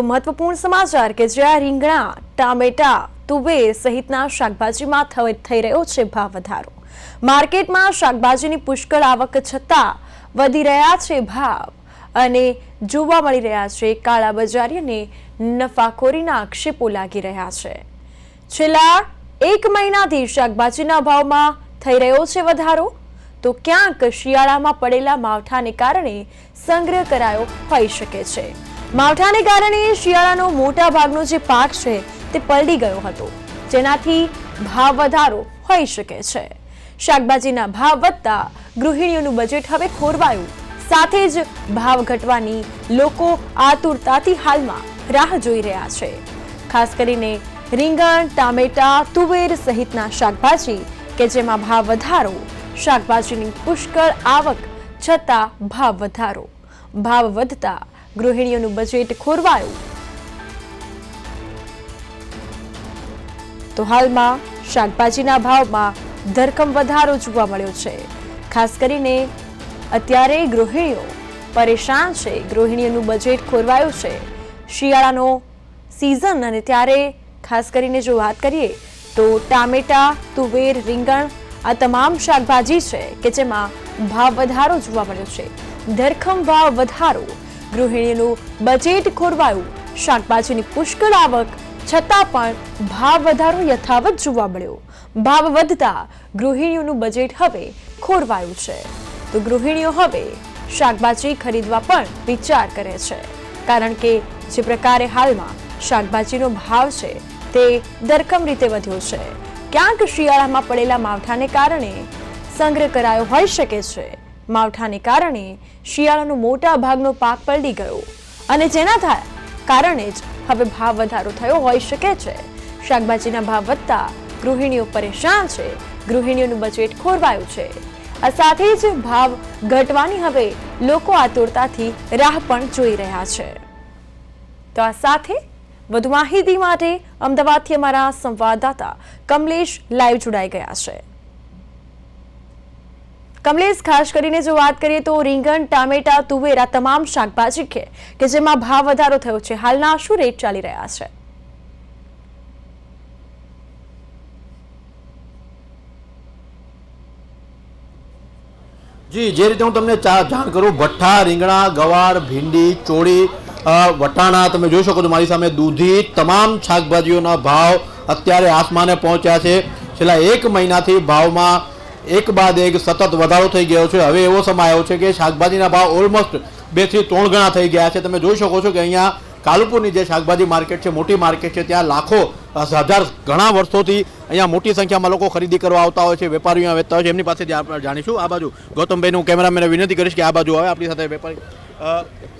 તો મહત્વપૂર્ણ સમાચાર કે જ્યાં રીંગણા, ટામેટા, તુવેર સહિતના શાકભાજીમાં થઈ રહ્યો છે ભાવ વધારો. માર્કેટમાં શાકભાજીની પુષ્કળ આવક છતાં વધી રહ્યા છે ભાવ અને જોવા મળી રહ્યા છે કાળા બજારી અને નફાખોરીના આક્ષેપો લાગી રહ્યા છે. છેલ્લા એક મહિનાથી શાકભાજીના ભાવમાં થઈ રહ્યો છે વધારો. તો ક્યાંક શિયાળામાં પડેલા માવઠાને કારણે સંગ્રહ કરાયો હોઈ શકે છે. માવઠાને કારણે શિયાળાનો મોટા ભાગનો જે પાક છે તે પલડી ગયો હતો. જેનાથી ભાવ વધારો હોઈ શકે છે. શાકભાજીના ભાવ વધતા ગૃહિણીઓનું બજેટ હવે ખોરવાયું. સાથે જ ભાવ ઘટવાની લોકો આતુરતાથી હાલમાં રાહ જોઈ રહ્યા છે. ખાસ કરીને રીંગણ, ટામેટા, તુવેર સહિતના શાકભાજી કે જેમાં ભાવ વધારો, શાકભાજીની પુષ્કળ આવક છતાં ભાવ વધારો. ભાવ વધતા ગૃહિણીઓનું બજેટ ખોરવાયું. તો હાલમાં શાકભાજીના ભાવમાં ધરખમ વધારો જોવા મળ્યો છે. ખાસ કરીને અત્યારે ગૃહિણીઓ પરેશાન છે. ગૃહિણીઓનું બજેટ ખોરવાયું છે. શિયાળાનો સિઝન અને ત્યારે ખાસ કરીને જો વાત કરીએ તો ટામેટા, તુવેર, રીંગણ આ તમામ શાકભાજી છે કે જેમાં ભાવ વધારો જોવા મળ્યો છે. ધરખમ ભાવ વધારો ગૃહિણીનું બજેટ ખોરવાયું. શાકભાજીની પુષ્કળ આવક, છતાં પણ ભાવ વધારો યથાવત જોવા મળ્યો. ભાવ વધતા ગૃહિણીઓનું બજેટ હવે ખોરવાયું છે. તો ગૃહિણીઓ હવે શાકભાજી ખરીદવા પણ વિચાર કરે છે. કારણ કે જે પ્રકારે હાલમાં શાકભાજીનો ભાવ છે તે ધરખમ રીતે વધ્યો છે. ક્યાંક શિયાળામાં પડેલા માવઠાને કારણે સંગ્રહ કરાયો હોઈ શકે છે. માવઠાને કારણે શિયાળાનો મોટા ભાગનો પાક પલળી ગયો અને જેના કારણે જ હવે ભાવ વધારો થયો હોઈ શકે છે. શાકભાજીના ભાવ વધતા ગૃહિણીઓ પરેશાન છે. ગૃહિણીઓનું બજેટ ખોરવાયું છે. આ સાથે જ ભાવ ઘટવાની હવે લોકો આતુરતાથી રાહ પણ જોઈ રહ્યા છે. તો આ સાથે વધુ માહિતી માટે અમદાવાદથી અમારા સંવાદદાતા કમલેશ લાઈવ જોડાઈ ગયા છે. કમલેશ, ખાસ કરીને જો વાત કરીએ તો રીંગણ, ટામેટા, તુવેર આ તમામ શાકભાજી છે કે જેમાં ભાવ વધારો થયો છે. હાલના શું રેટ ચાલી રહ્યા છે? જી, જે રીતે હું તમને જાણ કરું, ભઠ્ઠા, રીંગણા, ગવાર, ભીંડી, ચોળી વટાણા તમે જોઈ શકો છો મારી સામે. દૂધી તમામ શાકભાજીઓના ભાવ અત્યારે આસમાને પહોંચ્યા છે. છેલ્લા એક મહિનાથી ભાવમાં એક બાદ એક સતત વધારો થઈ ગયો છે. હવે એવો સમય આવ્યો છે કે શાકભાજીના ભાવ ઓલમોસ્ટ બેથી ત્રણ ગણા થઈ ગયા છે. તમે જોઈ શકો છો કે અહીંયા કાલુપુરની જે શાકભાજી માર્કેટ છે મોટી માર્કેટ છે ત્યાં લાખો હજાર ઘણા વર્ષોથી અહીંયા મોટી સંખ્યામાં લોકો ખરીદી કરવા આવતા હોય છે વેપારીઓ વેચતા હોય છે. એમની પાસેથી આપણે જાણીશું. આ બાજુ ગૌતમભાઈને હું કેમેરામેને વિનંતી કરીશ કે આ બાજુ આવે આપણી સાથે વેપારી.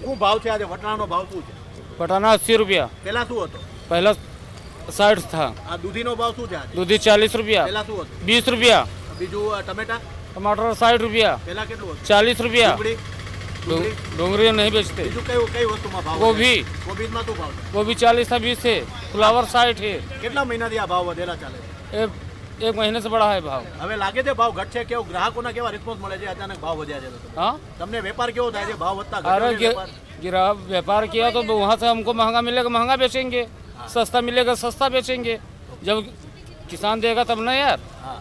શું ભાવ છે આજે? વટાણાનો ભાવ શું છે? વટાણા અસી રૂપિયા. પહેલાં શું હતો? પહેલાં સાઠ થા. આ દૂધીનો ભાવ શું છે દૂધી ચાલીસ રૂપિયા. પહેલાં શું હતું? વીસ રૂપિયા. બીજું અ, ટમેટા टमाटर साठ रुपया પહેલા કેટલું હતું चालीस रुपया ડુંગળી ડુંગળી डोंगरी नहीं बेचते બીજું કયું કઈ વસ્તુમાં ભાવ ગોભી. વધે? ગોભીમાં શું ભાવ છે वो भी चालीस था बीस थे फ्लावर साठ है કેટલા મહિનાથી આ ભાવ વધેલા ચાલે છે एक एक महीने से बढ़ा है भाव હવે લાગે છે ભાવ ઘટશે કેવું ગ્રાહકોના કેવા રિસ્પોન્સ મળે છે અચાનક ભાવ વધ્યા છે તો? हाँ તમને વેપાર કેવો થાય છે ભાવ વધતા ઘટ્યો अरे છે गिर- વેપાર? गिरा व्यापार किया तो वहाँ से हमको महंगा मिलेगा महंगा बेचेंगे सस्ता मिलेगा सस्ता बेचेंगे जब किसान देगा तब ना यार હા.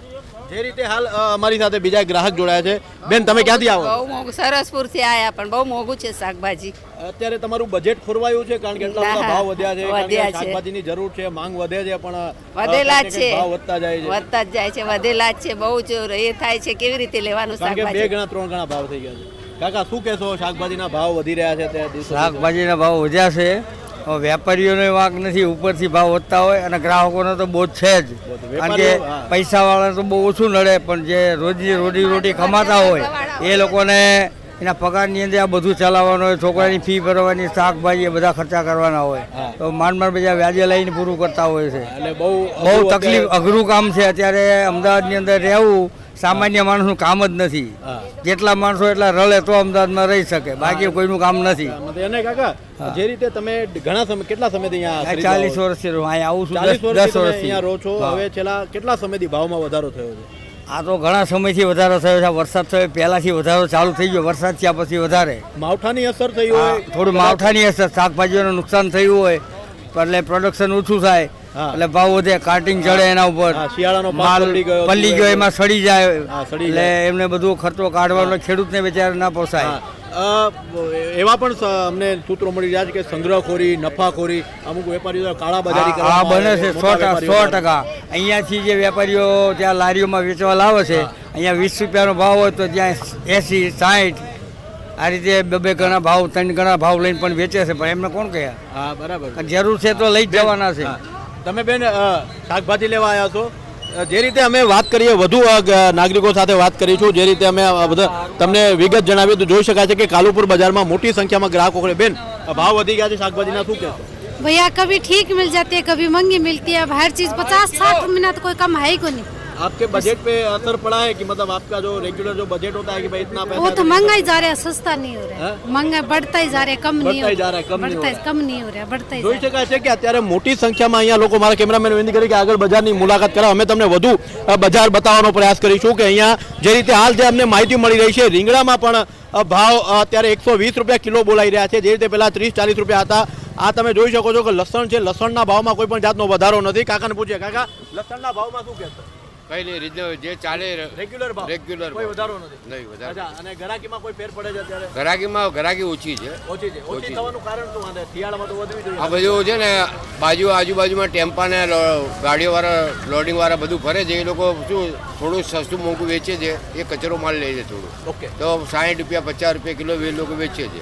જે રીતે હાલ અમારી સાથે બીજા ગ્રાહક જોડાયા છે. બેન તમે ક્યાંથી આવો? બહુ મોંઘું સરસપુરથી આયા પણ બહુ મોંઘું છે શાકભાજી. અત્યારે તમારું બજેટ ખોરવાયું છે કારણ કે એટલા બધા ભાવ વધ્યા છે વધ્યા છે. શાકભાજીની જરૂર છે માંગ વધે છે પણ વધેલા છે. ભાવ વધતા જાય છે. વધતા જ જાય છે વધેલા જ છે બહુ જ એ થાય છે કેવી રીતે લેવાનું શાકભાજી બે ગણા ત્રણ ગણા ભાવ થઈ ગયા છે. કાકા શું કહેશો શાકભાજીના ભાવ વધી રહ્યા છે શાકભાજીના ભાવ વધ્યા છે. વેપારીઓનો વાંક નથી ઉપરથી ભાવ વધતા હોય અને ગ્રાહકોનો તો બહુ છે જ. કારણ કે પૈસાવાળા તો બહુ ઓછું નડે પણ જે રોજી રોટી રોટી કમાતા હોય એ લોકોને એના પગારની અંદર આ બધું ચલાવવાનું હોય છોકરાની ફી ભરવાની શાકભાજી એ બધા ખર્ચા કરવાના હોય. તો માંડ માંડ બધા વ્યાજે લઈને પૂરું કરતા હોય છે. બહુ બહુ તકલીફ અઘરું કામ છે. અત્યારે અમદાવાદની અંદર રહેવું સામાન્ય માણસનું કામ જ નથી. જેટલા માણસો એટલા રળે તો અમદાવાદમાં રહી શકે. બાકી કોઈનું કામ નથી. કાકા જે રીતે તમે ઘણા સમય કેટલા સમયથી અહીંયા ચાલીસ વર્ષથી રહું. અહીંયા આવું છું દસ વર્ષથી અહીંયા રહો છો. હવે છેલ્લા કેટલા સમયથી ભાવમાં વધારો થયો છે? આ તો ઘણા સમયથી વધારો થયો છે. વરસાદ થયો પહેલાંથી વધારો ચાલુ થઈ ગયો. વરસાદ થયા પછી વધારે. માવઠાની અસર થઈ હોય થોડું માવઠાની અસર. શાકભાજીઓનું નુકસાન થયું હોય એટલે પ્રોડક્શન ઓછું થાય. એટલે ભાવ વધે કાર્ટિંગ ચડે એના ઉપર. શિયાળાનો માલ પલ્લી ગયો એમાં સડી જાય. એટલે એમને બધું ખર્ચો કાઢવાનો ખેડૂતને બિચારે ના પોસાય. એવા પણ અમને સૂત્રો મળી રહ્યા છે કે સંગ્રહખોરી નફાખોરી અમુક વેપારીઓ કાળા બજારી હા બને છે સો સો ટકા. અહીંયાથી જે વેપારીઓ ત્યાં લારીઓમાં વેચવા લાવે છે અહીંયા વીસ રૂપિયાનો ભાવ હોય તો ત્યાં એસી સાઠ આ રીતે બે બે ગણા ભાવ ત્રણ ગણા ભાવ લઈને પણ વેચે છે પણ એમને કોણ કહે? હા બરાબર. જરૂર છે તો લઈ જ જવાના છે. તમે બેન અ, શાકભાજી લેવા આવ્યા છો અ, જે રીતે અમે વાત કરીએ વધુ અ, ગ- નાગરિકો સાથે વાત કરીશું જે રીતે અમે અ, બધા તમને વિગત જણાવી તો જોઈ શકાય છે કે કાલુપુર બજારમાં મોટી સંખ્યામાં ગ્રાહકો ખડે. બેન અ, ભાવ વધી ગયા છે શાકભાજીના શું કહેશો भैया कभी ठीक मिल जाती है कभी महंगी मिलती है अब हर चीज पचास साठ मिनट कोई कम है ही को नहीं आपके बजट पे असर पड़ा है कि मतलब आपका जो रेगुलर जो बजट होता है कि भाई इतना पैसा वो तो देंगे। महंगाई जा रहा है सस्ता नहीं हो रहा हाँ? है महंगाई बढ़ता ही जा रहा है कम नहीं बढ़ता हो ही जा रहा है, कम नहीं हो बढ़ता ही- कम नहीं हो रहा है बढ़ता ही જોઈ जा रहा શકાય છે કે અત્યારે મોટી સંખ્યામાં અહીંયા લોકો મારા કેમેરામેન વિનંતી કરી કે આગળ બજારની મુલાકાત કરાવો અમે તમને વધુ અ, બજાર બતાવવાનો પ્રયાસ કરીશું કે અહીંયા જે રીતે હાલ જે અમને માહિતી મળી રહી છે રીંગણામાં પણ અ, ભાવ અ, અત્યારે એકસો વીસ રૂપિયા કિલો બોલાઈ રહ્યા છે જે રીતે પહેલા ત્રીસ ચાલીસ રૂપિયા હતા આ તમે જોઈ શકો છો કે લસણ છે લસણના ભાવમાં કોઈ પણ જાતનો વધારો નથી કાકાને પૂછીએ કાકા લસણના ભાવમાં શું કહેશો કઈ નહીં રીતના જે ચાલે રેગ્યુલર ભાવ. રેગ્યુલર કોઈ વધારો નથી. નહીં વધારે. અને ગરાકીમાં કોઈ ફેર પડે છે અત્યારે? ગરાકીમાં ગરાકી ઓછી છે. ઓછી છે. ઓછી. થવાનું કારણ શું? આને શિયાળામાં તો વધવી જોઈએ. આ બધું છે ને બાજુ આજુબાજુમાં ટેમ્પા ને લો- ગાડીઓવાળા લોડિંગ વાળા બધું ફરે છે. એ લોકો શું થોડું સસ્તું મોંઘું વેચે છે એ કચરો માલ લે છે થોડું. ઓકે. તો સાઠ રૂપિયા પચાસ રૂપિયા કિલો એ લોકો વેચે છે.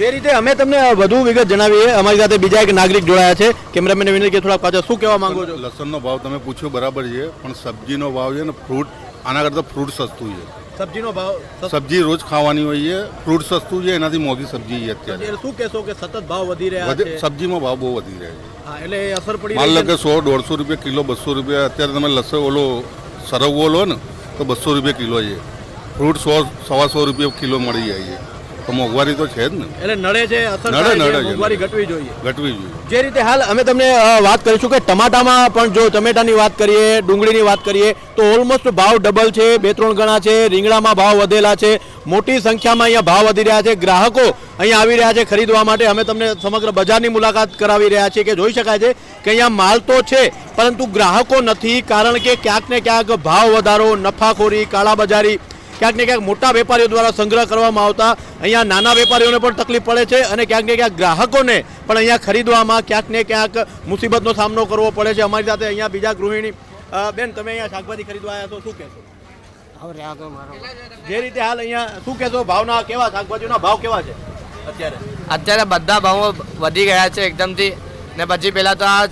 જે રીતે અમે તમને વધુ વિગત જણાવીએ અમારી સાથે બીજા એક નાગરિક જોડાયા છે કેમેરામેન વિનય કે થોડા પાછા શું કહેવા માંગો છો? લસણનો ભાવ તમે પૂછ્યો બરાબર છે પણ સબ્જીનો ભાવ છે ને ફ્રૂટ આના કરતાં ફ્રૂટ સસ્તું છે. સબ્જીનો ભાવ સબ્જી રોજ ખાવાની હોય છે ફ્રૂટ સસ્તું છે એનાથી મોંઘી સબ્જી છે અત્યારે. શું કહેશો કે સતત ભાવ વધી રહ્યા છે? સબ્જીમાં ભાવ બહુ વધી રહ્યા છે. હા એટલે એ અસર પડી માલ લો કે સો દોઢસો રૂપિયા કિલો બસો રૂપિયા અત્યારે તમે લસણ ઓલો સરગવો લો ને, તો બસો રૂપિયા કિલો છે ફ્રૂટ સો, સવા સો રૂપિયા કિલો મળી જાય. છે તો મોંઘવારી તો છે જ ને. એટલે નડે છે અસર નડે, નડે મોંઘવારી ઘટવી જોઈએ. ઘટવી જોઈએ. જે રીતે હાલ અમે તમને વાત કરીશું કે ટમાટામાં પણ જો ટમેટાની વાત કરીએ ડુંગળીની વાત કરીએ તો ઓલમોસ્ટ ભાવ ડબલ છે બે ત્રણ ગણા છે રીંગણામાં ભાવ વધેલા છે મોટી સંખ્યામાં અહીંયા ભાવ વધી રહ્યા છે ગ્રાહકો અહીંયા આવી રહ્યા છે ખરીદવા માટે. અમે તમને સમગ્ર બજારની મુલાકાત કરાવી રહ્યા છીએ કે જોઈ શકાય છે કે અહીંયા માલ તો છે પરંતુ ગ્રાહકો નથી કારણ કે ક્યાંક ને ક્યાંક ભાવ વધારો નફાખોરી કાળાબજારી ક્યાંક ને ક્યાંક મોટા વેપારીઓ દ્વારા સંગ્રહ કરવામાં આવતા અહીંયા નાના વેપારીઓને પણ તકલીફ પડે છે અને ક્યાંક ને ક્યાંક ગ્રાહકોને પણ અહીંયા ખરીદવામાં ક્યાંક ને ક્યાંક મુસીબતનો સામનો કરવો પડે છે. અમારી સાથે અહીંયા બીજા ગૃહિણી બેન તમે અહીંયા શાકભાજી ખરીદવા આવ્યા છો શું કહેશો? જે રીતે હાલ અહીંયા શું કહેશો ભાવના કેવા શાકભાજીના ભાવ કેવા છે અત્યારે? અત્યારે બધા ભાવો વધી ગયા છે એકદમથી. ને પછી પહેલાં તો આ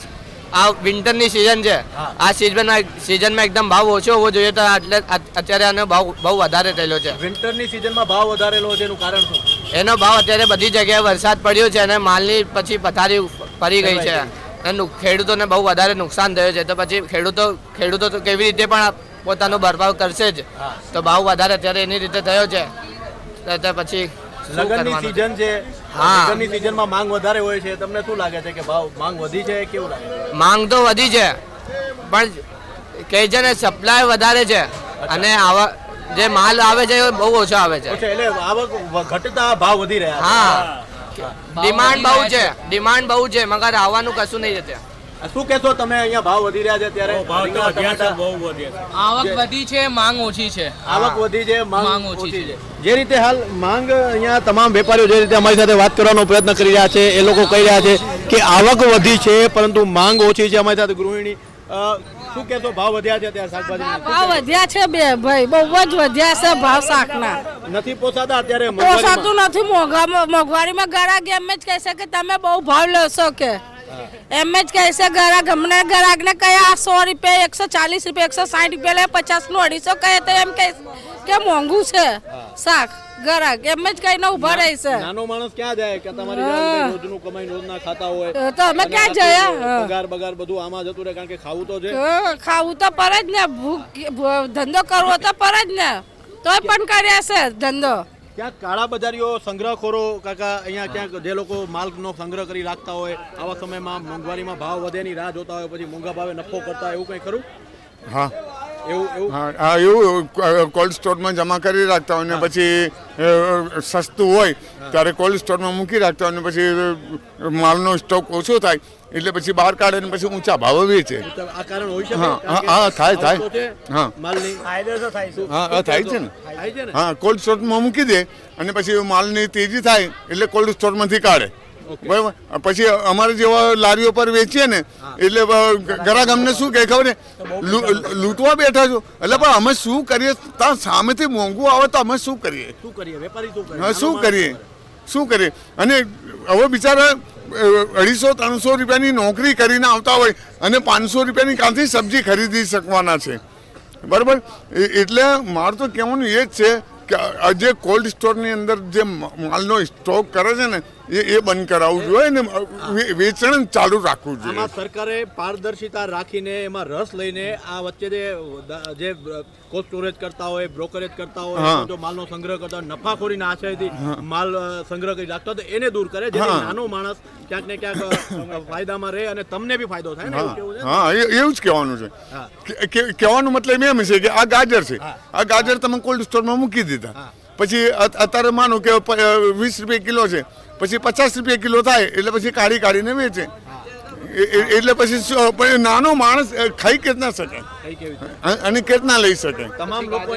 આ વિન્ટરની સિઝન છે. આ સિઝનમાં સિઝનમાં એકદમ ભાવ ઓછો હોવો જોઈએ તો એટલે અત્યારે આનો ભાવ બહુ વધારે થયેલો છે. વિન્ટરની સિઝનમાં ભાવ વધારેલો છે એનું કારણ શું? એનો ભાવ અત્યારે બધી જગ્યાએ વરસાદ પડ્યો છે અને માલની પછી પથારી પડી ગઈ છે. અને ખેડૂતોને બહુ વધારે નુકસાન થયું છે. તો પછી ખેડૂતો ખેડૂતો તો કેવી રીતે પણ પોતાનો ભરપાવ કરશે જ. તો ભાવ વધારે અત્યારે એની રીતે થયો છે. તો પછી લગ્નની સિઝન છે. હા. સીઝન સિઝનમાં માંગ વધારે હોય છે. તમને શું લાગે છે કે ભાવ માંગ વધી છે કેવું લાગે? છે માંગ તો વધી છે. પણ કહે છે ને સપ્લાય વધારે છે. અને આવા જે માલ આવે છે એ બહુ ઓછો આવે છે. એટલે આવક ઘટતા ભાવ વધી રહ્યા હા. ડિમાન્ડ બહુ છે. ડિમાન્ડ બહુ છે મગર આવવાનું કશું નહીં છે શું કહેશો? તમે અહીંયા ભાવ વધી રહ્યા છે અત્યારે. વધ્યા છે. આવક વધી છે માંગ ઓછી છે. આવક વધી છે માંગ ઓછી છે. જે રીતે હાલ માંગ અહીંયા તમામ વેપારીઓ જે રીતે અમારી સાથે વાત કરવાનો પ્રયત્ન કરી રહ્યા છે એ લોકો કહી રહ્યા છે કે આવક વધી છે પરંતુ માંગ ઓછી છે અમારી સાથે ગૃહિણી. શું કહેશો? ભાવ વધ્યા છે અત્યારે શાકભાજી ભાવ વધ્યા છે બે ભાઈ બહુ જ વધ્યા છે ભાવ શાકના. નથી પોસાતા અત્યારે પોસાતું નથી મોંઘા મોંઘવારીમાં ગરાક એમ જ કહેશે કે તમે બહુ ભાવ લેશો કે. એમ જ કહેશે ગરાક હમણાં ગરાકને કયા સો રૂપિયા એકસો ચાલીસ રૂપિયા એકસો સાઠ રૂપિયા લે પચાસનું અઢીસો કહે તો એમ કહે કે મોંઘું છે શાક ગ્રાહક એમ જ કહીને ઊભા રહેશે નાનો માણસ ક્યાં જાય કે તમારી રોજનું કમાઈ રોજના ખાતા હોય? તો અમે ક્યાં જયા? પગાર બગાર બધું આમાં જતું રહે કારણ કે ખાવું તો છે. ખાવું તો પડે જ ને ભૂખ ધંધો કરવો તો પડે જ ને. તોય પણ કર્યા છે ધંધો. ક્યાંક કાળા બજારીઓ સંગ્રહખોરો કાકા અહીંયા ક્યાંક જે લોકો માલનો સંગ્રહ કરી રાખતા હોય, આવા સમયમાં મોંઘવારીમાં ભાવ વધેની રાહ જોતા હોય, પછી મોંઘા ભાવે નફો કરતા એવું કંઈ ખરું? હા. એવું એવું? હા હા એવું કોલ્ડ સ્ટોરમાં જમા કરી રાખતા હોય ને પછી સસ્તું હોય ત્યારે કોલ્ડ સ્ટોરમાં મૂકી રાખતા હોય ને પછી માલનો સ્ટોક ઓછો થાય એટલે પછી બહાર કાઢે ને પછી ઊંચા ભાવે વેચે. આ કારણ હોઈ શકે? હા, હા, થાય, થાય. છે હા. હા હા થાય છે ને. થાય છે ને? હા કોલ્ડ સ્ટોરમાં મૂકી દે અને પછી માલની તેજી થાય એટલે કોલ્ડ સ્ટોરમાંથી કાઢે. બરાબર. પછી અમારે જેવા લારીઓ પર વેચીએ ને એટલે ગરાક અમને શું કહે ખબર? લૂ- લૂંટવા બેઠા છો. એટલે પણ અમે શું કરીએ? ત્યાં સામેથી મોંઘું આવે તો અમે શું કરીએ? શું કરીએ? વેપારી શું કરીએ? શું કરીએ? અને હવે બિચારા અઢીસો ત્રણસો રૂપિયાની નોકરી કરીને આવતા હોય અને પાંચસો રૂપિયાની કાંથી સબ્જી ખરીદી શકવાના છે. બરાબર? એટલે મારું તો કહેવાનું એ જ છે કે આ જે કોલ્ડ સ્ટોરની અંદર જે માલનો સ્ટોક કરે છે ને એ એ બંધ કરાવવું જોઈએ ને વેચાણ ચાલુ રાખવું જોઈએ. સરકારે પારદર્શિતા રાખીને એમાં રસ લઈને આ વચ્ચે જે જે કોલ્ડ સ્ટોરેજ કરતા હોય બ્રોકરેજ કરતા હોય જો માલનો સંગ્રહ કરતા હોય નફાખોરીના આશયથી માલ સંગ્રહ કરી રાખતા તો એને દૂર કરે જેથી નાનો માણસ ક્યાંક ને ક્યાંક ફાયદામાં રહે અને તમને બી ફાયદો થાય ને? હા. એવું જ કહેવાનું છે. કહેવાનો મતલબ એમ છે કે આ ગાજર છે. આ ગાજર તમે કોલ્ડ સ્ટોરમાં મૂકી દીધા. પછી અત્યારે માનો કે વીસ રૂપિયા કિલો છે. પછી પચાસ રૂપિયા કિલો થાય એટલે પછી કાઢી કાઢીને વેચે. એટલે પછી પણ નાનો માણસ ખાઈ કેટના ના શકે અને કે ના લઈ શકે? તમામ લોકો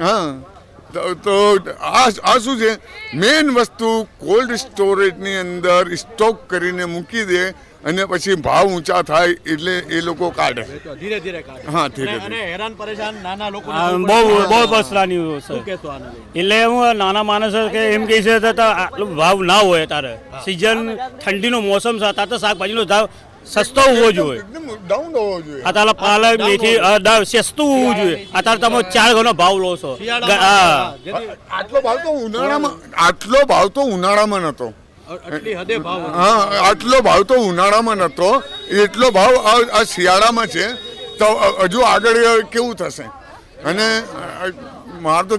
હા. તો- આ શું છે? મેઇન વસ્તુ કોલ્ડ સ્ટોરેજની અંદર સ્ટોક કરીને મૂકી દે અને પછી ભાવ ઊંચા થાય એટલે એ લોકો કાઢે. ધીરે ધીરે કાઢે. હા ધીરે અને- અને હેરાન પરેશાન નાના લોકો બહુ બહુ શું કહેશો એટલે હું નાના માણસ કે એમ કહે છે તો તો આટલો ભાવ ના હોય તારે. સિઝન ઠંડીનો મોસમ છે તાર તો શાકભાજીનો ભાવ સસ્તો હોવો જોઈએ. ડાઉન હોવો જોઈએ. અત્યારે પાલક મેથી સસ્તું હોવું જોઈએ. અત્યારે તમે ચાર ગણો ભાવ લો છો. આટલો ભાવ તો ઉનાળામાં આટલો ભાવ તો ઉનાળામાં નતો. હા, આટલો ભાવ તો ઉનાળામાં નતો. એટલો ભાવ આ શિયાળામાં છે. તો હજુ આગળ કેવું થશે? અને મારે તો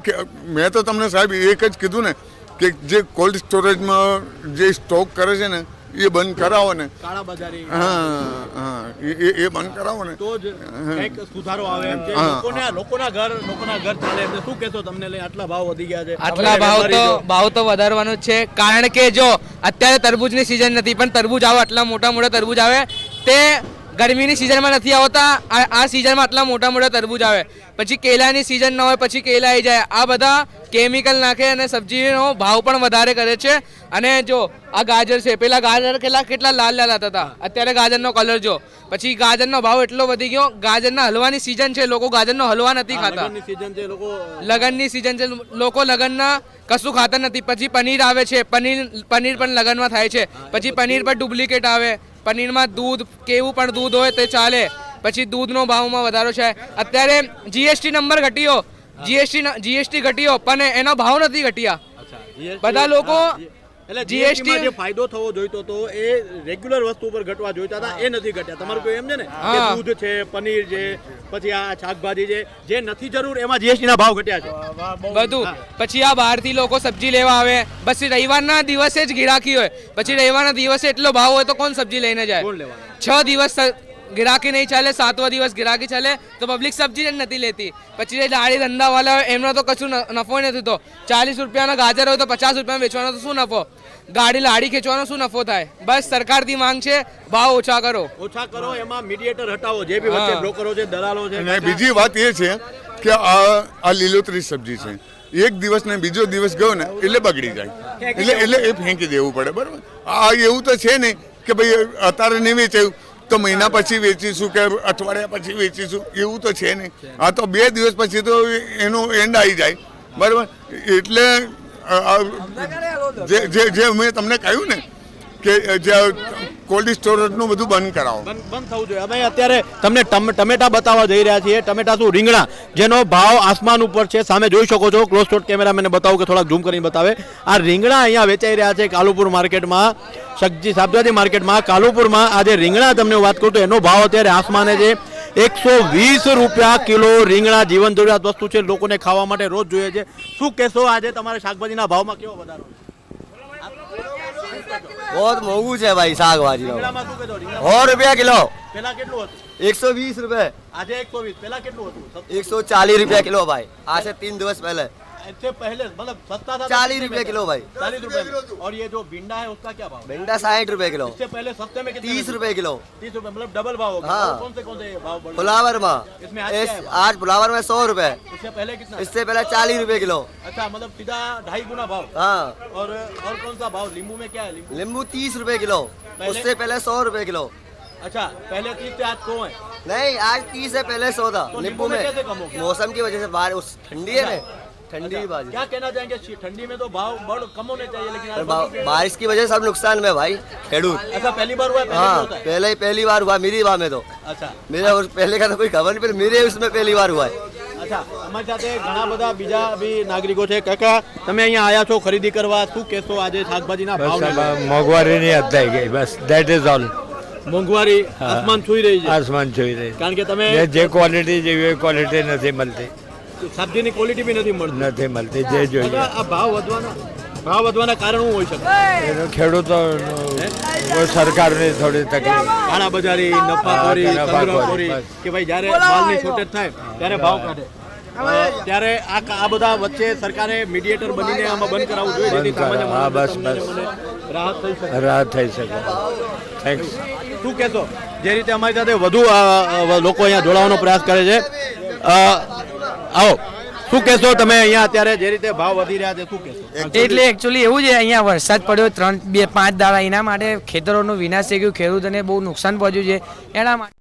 મેં તો તમને સાહેબ એક જ કીધું ને કે જે કોલ્ડ સ્ટોરેજમાં જે સ્ટોક કરે છે ને એ બંધ કરાવો ને. હા હા એ બંધ કરાવો ને. તો જ કંઈક સુધારો આવે એમ છે. લોકોના લોકોના ઘર લોકોના ઘર ચાલે એમ છે. શું કહેશો તમને લઈ આટલા ભાવ વધી ગયા છે? આટલા ભાવ તો ભાવ તો વધારવાનો જ છે. કારણ કે જો અત્યારે તરબૂજની સિઝન નથી પણ તરબૂજ આવે આટલા મોટા મોટા તરબૂજ આવે તે ગરમીની સિઝનમાં નથી આવતા. આ આ સિઝનમાં આટલા મોટા મોટા તરબૂજ આવે. પછી કેલાની સિઝન ન હોય પછી કેલા આવી જાય. આ બધા કેમિકલ નાખે અને સબ્જીનો ભાવ પણ વધારે કરે છે. અને જો આ ગાજર છે. પેલા ગાજર કેટલા કેટલા લાલ લાલ હતા હતા. અત્યારે ગાજરનો કલર જો. પછી ગાજરનો ભાવ એટલો વધી ગયો. ગાજરના હલવાની સિઝન છે. લોકો ગાજરનો હલવા નથી ખાતા. લગનની સિઝન છે લોકો લગનના કશું ખાતા નથી. પછી પનીર આવે છે. પનીર પનીર પણ લગનમાં થાય છે. પછી પનીર પર ડુપ્લિકેટ આવે. પનીરમાં દૂધ કેવું પણ દૂધ હોય તે ચાલે. પછી દૂધનો ભાવમાં વધારો છે. અત્યારે જીએસટી નંબર ઘટ્યો. જીએસટી જીએસટી ઘટ્યો પણ એનો ભાવ નથી ઘટ્યા. બધા લોકો એટલે GST જે ફાયદો થવો જોઈતો હતો એ રેગ્યુલર વસ્તુ ઉપર ઘટવા જોઈતા હતા એ નથી ઘટ્યા. તમારું કોઈ એમ છે ને? કે દૂધ છે પનીર છે પછી આ શાકભાજી છે જે નથી જરૂર એમાં જીએસટી ના ભાવ ઘટ્યા છે. બધું. પછી આ બહારથી લોકો સબ્જી લેવા આવે. બસ રવિવારના દિવસે જ ગિરાકી હોય. પછી રવિવારના દિવસે એટલો ભાવ હોય તો કોણ સબ્જી લઈને જાય? છ દિવસ ગિરાકી નહીં ચાલે સાતવા દિવસ ગિરાકી ચાલે તો પબ્લિક સબ્જી જ નથી લેતી પછી જે દાળી ધંધાવાળા હોય એમનો તો કશું નફો નથી થતો ચાલીસ રૂપિયાનો ગાજર હોય તો પચાસ રૂપિયા વેચવાનો તો શું નફો? ગાડી લાડી ખેંચવાનો શું નફો થાય? બસ સરકારથી માંગ છે ભાવ ઓછા કરો. ઓછા કરો એમાં મીડિયેટર હટાવો જે બી વચ્ચે બ્રોકરો છે દલાલો છે અને બીજી વાત એ છે કે આ આ લીલોતરી સબ્જી છે. એક દિવસ ને બીજો દિવસ ગયો ને એટલે બગડી જાય. એટલે એટલે એ ફેંકી દેવું પડે બરાબર? આ એવું તો છે નહીં કે ભાઈ અત્યારે નહીં વેચાયું તો મહિના પછી વેચીશું કે અઠવાડિયા પછી વેચીશું? એવું તો છે નહીં. આ તો બે દિવસ પછી તો એનું એન્ડ આવી જાય. બરાબર? એટલે જે જે મેં તમને કહ્યું ને કે જે કોલ્ડ સ્ટોરેજનું બધું બંધ કરાવો. બંધ થવું જોઈએ. અમે અત્યારે તમને ટમ- ટમેટા બતાવવા જઈ રહ્યા છીએ. ટમેટા શું, રીંગણા, જેનો ભાવ આસમાન ઉપર છે. સામે જોઈ શકો છો. ક્લોઝ શોટ કેમેરા મને બતાવું કે થોડાક ઝૂમ કરીને બતાવે. આ રીંગણા અહીંયા વેચાઈ રહ્યા છે કાલુપુર માર્કેટમાં. સબ્જી શાકભાજી માર્કેટમાં, કાલુપુરમાં આજે રીંગણા તમને વાત કરું તો એનો ભાવ અત્યારે આસમાને છે. એકસો વીસ રૂપિયા કિલો રીંગણા જીવન જરૂરિયાત વસ્તુ છે. લોકોને ખાવા માટે રોજ જોઈએ છે. શું કહેશો આજે તમારે શાકભાજીના ભાવમાં કેવો વધારો बहुत महंगू है भाई साग भाजी सौ रुपया किलो? एक सौ बीस रूपए एक सौ चालीस रूपया किलो भाई आज तीन दिवस पहले। इससे पहले मतलब सस्ता था चालीस रुपये किलो भाई। चालीस रुपए। और ये जो भिंडा है उसका क्या भाव भिंडा साठ रुपये किलो। इससे पहले सस्ते में तीस रुपये किलो। तीस रुपए मतलब डबल भाव हो। गया हाँ। कौन से कौन से भाव फुलावर में। इसमें आज है फुलावर में सौ रुपये। इससे पहले कितना इससे पहले चालीस रुपये किलो। अच्छा मतलब सीधा ढाई गुना भाव। हाँ। और और कौन सा भाव? नींबू में क्या है? नींबू नींबू तीस रुपये किलो? उससे पहले सौ रुपये किलो। अच्छा पहले तीस से आज सौ है? नहीं आज तीस से पहले सौ था तो नींबू नींबू में में। कैसे कम हो गया? मौसम की वजह से बाहर उस ठंडी है ना। ठंडी की बात क्या कहना चाहेंगे शी- ठंडी में तो भाव बढ़ कम होने चाहिए लेकिन आज बा- बढ़- बारिश की वजह से सब नुकसान में भाई खेडूत ऐसा पहली बार हुआ है पहले हाँ भी होता है पहले पहली बार हुआ मेरी बार में तो अच्छा मेरा उस पहले का तो कोई खबर नहीं पर मेरे उसमें पहली बार हुआ है અચ્છા અમારી સાથે ઘણા બધા બીજા બી નાગરિકો છે કાકા તમે અહીંયા આયા છો ખરીદી કરવા શું કહેશો આજે શાકભાજીના ભાવ મોંઘવારીની હદ થઈ ગઈ બસ દેટ ઇઝ ઓલ મોંઘવારી આસમાન છૂઈ રહી છે આસમાન જોઈ રહી કારણ કે તમે જે ક્વોલિટી જેવી ક્વોલિટી નથી મળતી સબ્જીની ક્વોલિટી બી નથી મળતી. નથી મળતી જે જોઈએ. આ ભાવ વધવાના ભાવ વધવાના કારણ શું હોઈ શકે? એનો ખેડૂતો સરકારની થોડી તકલીફ. કાળા બજારી નફાખોરી નફાખોરી, કે ભાઈ જ્યારે માલની શોર્ટેજ થાય ત્યારે ભાવ કાઢે. ત્યારે આ આ બધા વચ્ચે સરકારે મીડિયેટર બનીને આમાં બંધ કરાવવું જોઈએ જેથી. સામાન્ય હા, બસ, બસ. રાહત થઈ શકે. રાહત થઈ શકે. થેન્ક્સ શું કહેશો? જે રીતે અમારી સાથે વધુ લોકો અહીંયા જોડાવાનો પ્રયાસ કરે છે. આવો. શું કહેશો તમે અહીંયા અત્યારે જે રીતે ભાવ વધી રહ્યા છે, શું કહેશો? એટલે એકચ્યુઅલી એવું છે, અહીંયા વરસાદ પડ્યો, ત્રણ બે પાંચ દાડા એના માટે ખેતરોનું વિનાશ થઈ ગયું, ખેડૂતોને બહુ નુકસાન પહોંચ્યું છે, એના માટે